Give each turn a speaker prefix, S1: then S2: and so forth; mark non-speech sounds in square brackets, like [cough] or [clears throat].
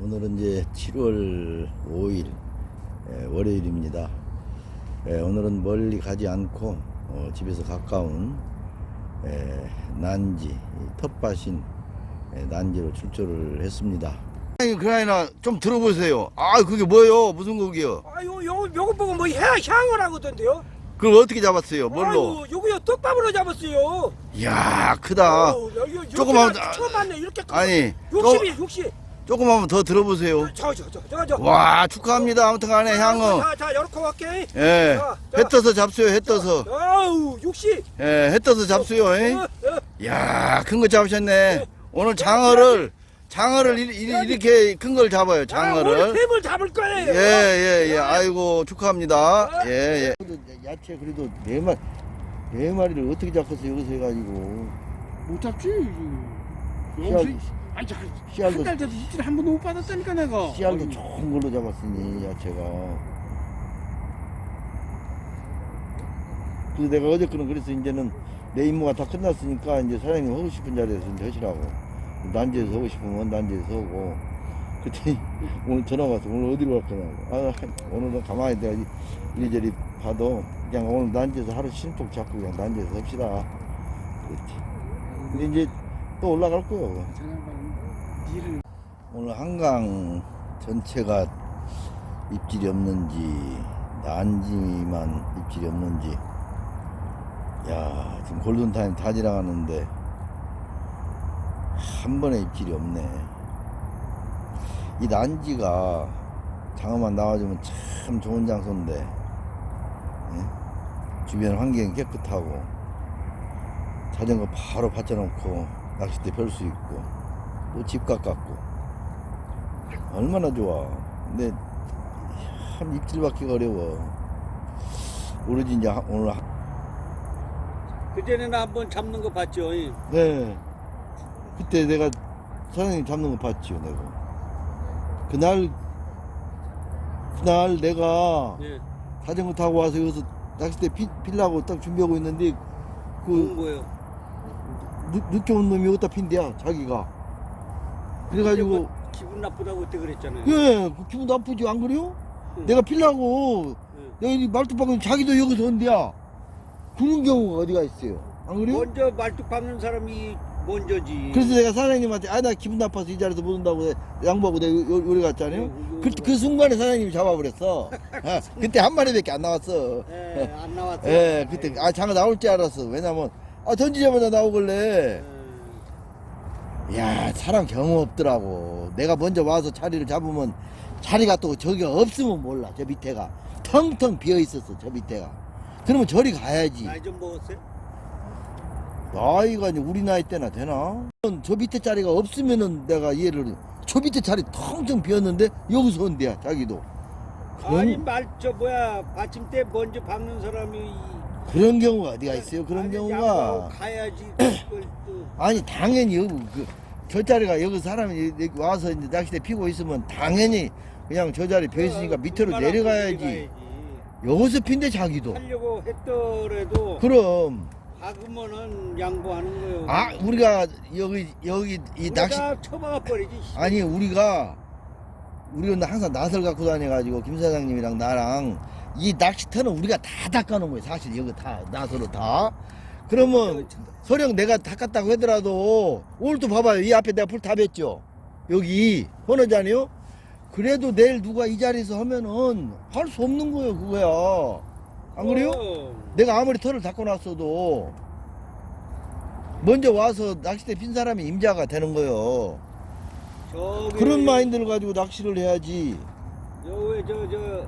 S1: 오늘은 이제 7월 5일 예, 월요일입니다. 예, 오늘은 멀리 가지 않고 어, 집에서 가까운 예, 난지 이 텃밭인 예, 난지로 출조를 했습니다. 아니 그라이나 좀 들어보세요. 아 그게 뭐예요? 무슨 곡이요?
S2: 아유 요 요거 보고 뭐 향, 향을 하거든요.
S1: 그걸 어떻게 잡았어요? 뭘로?
S2: 아유, 요거요 떡밥으로 잡았어요.
S1: 이야 크다.
S2: 나 처음 봤네 이렇게 큰
S1: 아니
S2: 거.
S1: 조,
S2: 60이 60.
S1: 조금 한번 더 들어보세요.
S2: 저저 저저 저.
S1: 와 축하합니다. 아무튼 간에 향어.
S2: 자, 자, 이렇게 갈게.
S1: 예.
S2: 자, 자.
S1: 해 떠서 잡수요. 해 떠서.
S2: 아우 60.
S1: 예, 해 떠서 잡수요. 예.
S2: 어, 어.
S1: 야, 큰 거 잡으셨네. 오늘 장어를 장어를 이- 이- 이렇게 큰 걸 잡아요.
S2: 아, 오늘
S1: 장어를.
S2: 뱀을 잡을 거예요.
S1: 예, 예, 예. 아이고 축하합니다. 예, 예. 야채 그래도 네 마리 네 마리를 어떻게 잡겠어 여기서 해가지고
S3: 못 잡지.
S1: 씨알,
S3: 아니 저
S1: 씨알도
S3: 한달 전에 입질 한 번도 못 받았다니까 내가.
S1: 씨알도
S3: 어이,
S1: 좋은 걸로 잡았으니 야채가. 그래서 내가 어저께는 그래서 이제는 내 임무가 다 끝났으니까 이제 사장님 하고 싶은 자리에서 이제 하시라고. 난지에서 하고 싶으면 난지에서 하고. 그랬더니 [laughs] 오늘 전화 왔어. 오늘 어디로 갈 거냐고. 아, 오늘은 가만히 내가 이- 이리저리 봐도 그냥 오늘 난지에서 하루 신속 잡고 그냥 난지에서 합시다. 그랬지. 근데 이제 또 올라갈 거예요. 오늘 한강 전체가 입질이 없는지 난지만 입질이 없는지 야 지금 골든타임 다 지나가는데 한 번에 입질이 없네 이 난지가 장어만 나와주면 참 좋은 장소인데 예? 주변 환경이 깨끗하고 자전거 바로 받쳐놓고 낚싯대 펼 수 있고 또 집 가깝고 얼마나 좋아. 근데 참 입질 받기가 어려워. 오로지 이제 하- 오늘 하-
S4: 그전에는 한번 잡는 거 봤죠?
S1: 네 그때 내가 사장님 잡는 거 봤지요 내가. 그날 그날 내가
S4: 예.
S1: 자전거 타고 와서 여기서 낚싯대 피, 필라고 딱 준비하고 있는데
S4: 그 거예요.
S1: 늦, 늦게 온 놈이 여기다 핀대야 자기가. 그래가지고
S4: 뭐 기분 나쁘다고 그때 그랬잖아요.
S1: 예, 그 기분 나쁘지 안 그래요?
S4: 응.
S1: 내가 필라고
S4: 예.
S1: 여기 말뚝박은 자기도 여기서 온대야. 그런 경우가 어디가 있어요? 안 그래요?
S4: 먼저 말뚝 박는 사람이 먼저지.
S1: 그래서 내가 사장님한테 아 나 기분 나빠서 이 자리에서 못 온다고 양보하고 내가 요- 요리 갔잖아요.
S4: 요-
S1: 그, 그 순간에 사장님이 잡아버렸어. [laughs] 아, 그때 한 마리밖에 안 나왔어.
S4: 예, 안 나왔어요.
S1: 예, 그때 아 장어 나올 줄 알았어. 왜냐면 아 던지자마자 나오길래
S4: 예.
S1: 야 사람 경험 없더라고. 내가 먼저 와서 자리를 잡으면 자리가 또 저기가 없으면 몰라. 저 밑에가 텅텅 비어 있었어. 저 밑에가. 그러면 저리 가야지.
S4: 나이 좀 먹었어요?
S1: 나이가 이제 우리 나이 때나 되나? 저 밑에 자리가 없으면은 내가 이해를 저 밑에 자리 텅텅 비었는데 여기서 온대야 자기도
S4: 아니 말 저 뭐야 받침대 먼저 박는 사람이
S1: 그런 경우가 어디가 있어요 그런
S4: 아니,
S1: 경우가
S4: 가야지 [clears throat] 그걸 또
S1: 아니 당연히 여기 그, 저 자리가 여기 사람이 여기 와서 이제 낚싯대 피고 있으면 당연히 그냥 저 자리 비어 있으니까 밑으로 내려가야지
S4: 내려가야지.
S1: 여기서 핀대 자기도
S4: 하려고 했더라도
S1: 그럼
S4: 박으면은 양보하는 거예요.
S1: 아 우리가 여기 여기 이 낚시
S4: 다 처박아 버리지.
S1: 아니 우리가 우리는 항상 낫을 갖고 다녀가지고 김 사장님이랑 나랑 이 낚시터는 우리가 다 닦아놓은 거예요. 사실 여기 다 낫으로 다. 그러면 소령 내가 닦았다고 하더라도 오늘 또 봐봐요. 이 앞에 내가 불다 뱉죠. 여기 헌어잖아요? 그래도 내일 누가 이 자리에서 하면은 할 수 없는 거예요 그거야. 안 그래요?
S4: 어.
S1: 내가 아무리 털을 닦아놨어도 먼저 와서 낚싯대 핀 사람이 임자가 되는 거예요
S4: 저기
S1: 그런 마인드를 가지고 낚시를 해야지.
S4: 여기 저저